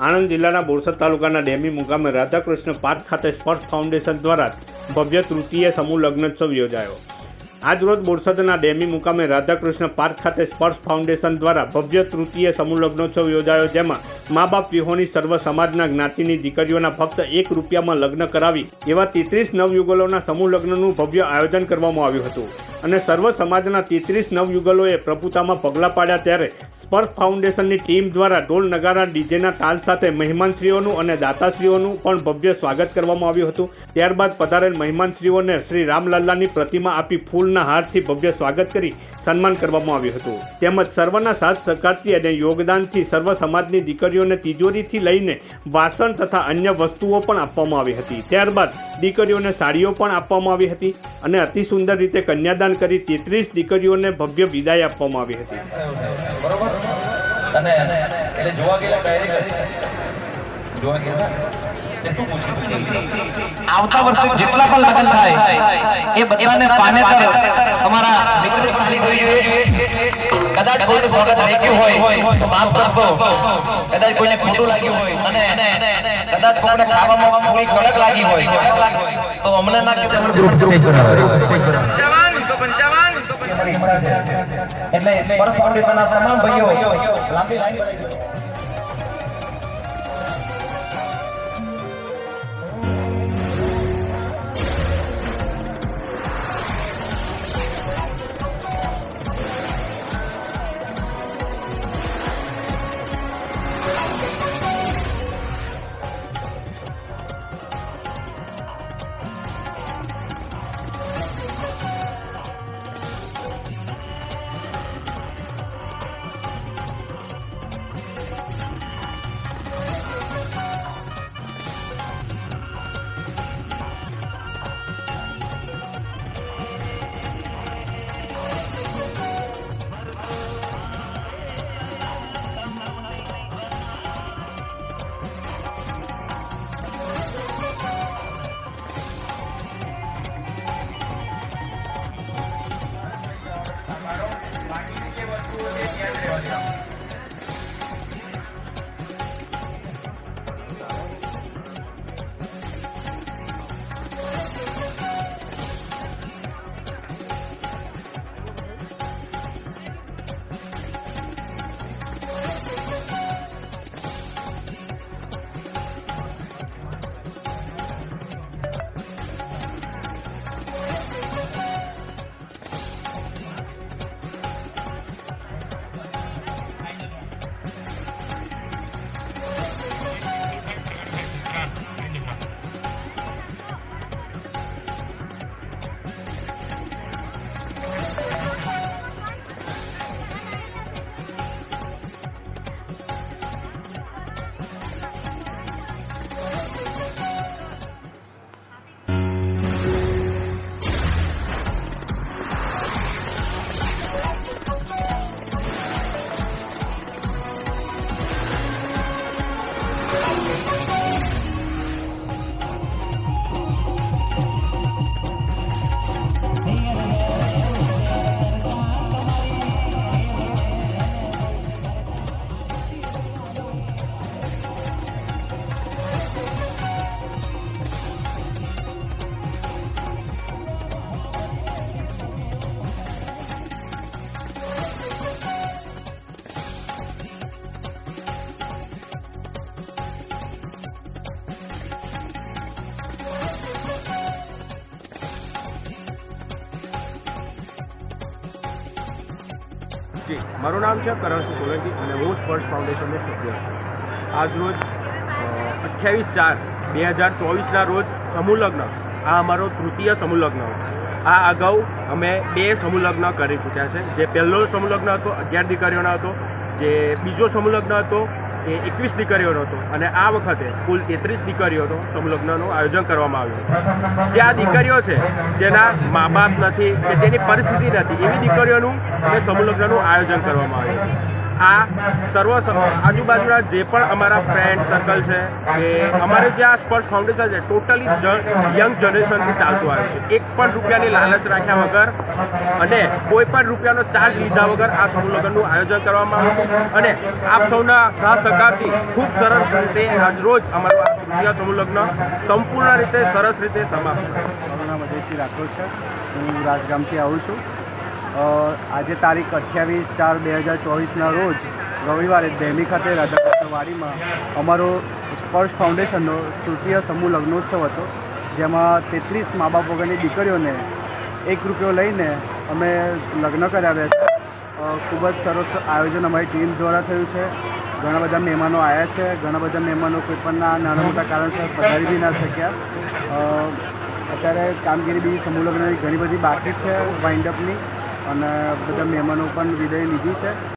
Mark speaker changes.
Speaker 1: આણંદ જિલ્લાના બોરસદ તાલુકાના ડેમી મુકામે રાધાકૃષ્ણ પાર્ક ખાતે સ્પર્શ ફાઉન્ડેશન દ્વારા ભવ્ય તૃતીય સમૂહ લગ્નોત્સવ યોજાયો. આજ રોજ બોરસદના ડેમી મુકામે રાધાકૃષ્ણ પાર્ક ખાતે સ્પર્શ ફાઉન્ડેશન દ્વારા ભવ્ય તૃતીય સમૂહ લગ્નોત્સવ યોજાયો, જેમાં મા બાપ વિહોની સર્વ સમાજના જ્ઞાતિની દીકરીઓના ફક્ત એક રૂપિયામાં લગ્ન કરાવી એવા તેત્રીસ નવયુગલોના સમૂહ લગ્નનું ભવ્ય આયોજન કરવામાં આવ્યું હતું. અને સર્વ સમાજના તેત્રીસ નવયુગલોએ પ્રભુતામાં પગલાં પાડ્યા ત્યારે સ્પર્શ ફાઉન્ડેશનની ટીમ દ્વારા ઢોલ નગારા, ડીજેના તાલ સાથે મહેમાનશ્રીઓનું અને દાતાશ્રીઓનું પણ ભવ્ય સ્વાગત કરવામાં આવ્યું હતું. ત્યારબાદ પધારેલ મહેમાનશ્રીઓને શ્રી રામલલ્લાની પ્રતિમા આપી ફૂલના હારથી ભવ્ય સ્વાગત કરી સન્માન કરવામાં આવ્યું હતું. તેમજ સર્વના સાથ સહકારથી અને યોગદાનથી સર્વ સમાજની દીકરીઓને તિજોરીથી લઈને વાસણ તથા અન્ય વસ્તુઓ પણ આપવામાં આવી હતી. ત્યારબાદ દીકરીઓને સાડીઓ પણ આપવામાં આવી હતી અને અતિ સુંદર રીતે કન્યાદાન કરી તેત્રીસ દીકરીઓને ભવ્ય વિદાય આપવામાં આવી હતી.
Speaker 2: બરોબર? અને એટલે જોવા ગયેલા ડાયરેક્ટ જોવા ગયા
Speaker 3: આવતા વર્ષે જેટલા પણ લગ્ન થાય એ બધાને પાનેતર અમારા
Speaker 2: કદાચ કોઈને સ્વાગત લાગ્યું હોય તો. માફ કરશો કદાચ કોઈને ખોટું લાગ્યું હોય અને કદાચ કોઈને ખાવામાં થોડી ખોરાક લાગી હોય તો અમને ના કીધું એટલે પર ફાઉન્ડેશનના તમામ ભાઈઓ લાંબી લાઈન
Speaker 4: જી, મારું નામ છે કરણસિંહ સોલંકી અને હું સ્પર્શ ફાઉન્ડેશનનો સભ્ય છું. આજ રોજ અઠ્યાવીસ ચાર બે હજાર ચોવીસના રોજ સમૂહ લગ્ન, આ અમારો તૃતીય સમૂહ લગ્ન. હતો આ અગાઉ અમે બે સમૂહલગ્ન કરી ચૂક્યા છે. જે પહેલો સમૂહલગ્ન હતો, અગિયાર દીકરીઓનો હતો. જે બીજો સમૂહલગ્ન હતો, એ એકવીસ દીકરીઓનો હતો. અને આ વખતે કુલ તેત્રીસ દીકરીઓનો સમૂહલગ્નનું આયોજન કરવામાં આવ્યું જે આ દીકરીઓ છે, જેના મા બાપ નથી, કે જેની પરિસ્થિતિ નથી, એવી દીકરીઓનું અને સમૂહલગ્નનું આયોજન કરવામાં આવ્યું આ સર્વ આજુબાજુના જે પણ અમારા ફ્રેન્ડ સર્કલ છે, કે અમારે જે આ સ્પર્શ ફાઉન્ડેશન છે ટોટલી યંગ જનરેશનથી ચાલતું આવ્યું છે. એક પણ રૂપિયાની લાલચ રાખ્યા વગર અને કોઈ પણ રૂપિયાનો ચાર્જ લીધા વગર આ સમૂહ લગ્નનું આયોજન કરવામાં આવ્યું. અને આપ સૌના સહ સહકારથી ખૂબ સરસ રીતે આજરોજ અમારું આ તૃતીય સમૂહ સંપૂર્ણ રીતે સરસ રીતે સમાપ્ત થયું છે.
Speaker 5: મારું રાઠોડ છે. હું રાજગામથી આવું છું. આજે તારીખ અઠ્યાવીસ ચાર બે હજાર ચોવીસના રોજ રવિવારે દહેલી ખાતે રાધાકૃષ્ણ વાડીમાં અમારો સ્પર્શ ફાઉન્ડેશનનો તૃતીય સમૂહ લગ્નોત્સવ હતો, જેમાં તેત્રીસ મા બાપ વગરની દીકરીઓને એક રૂપિયો લઈને અમે લગ્ન કરાવ્યા છે. ખૂબ જ સરસ આયોજન અમારી ટીમ દ્વારા થયું છે. ઘણા બધા મહેમાનો આવ્યા છે. ઘણા બધા મહેમાનો કોઈ પણના નાના મોટા કારણસર પધારી બી ના શક્યા. અત્યારે કામગીરી બી સમૂહ લગ્નની ઘણી બધી બાકી છે વાઇન્ડઅપની અને બધા મહેમાનો પણ વિદાય લીધી છે.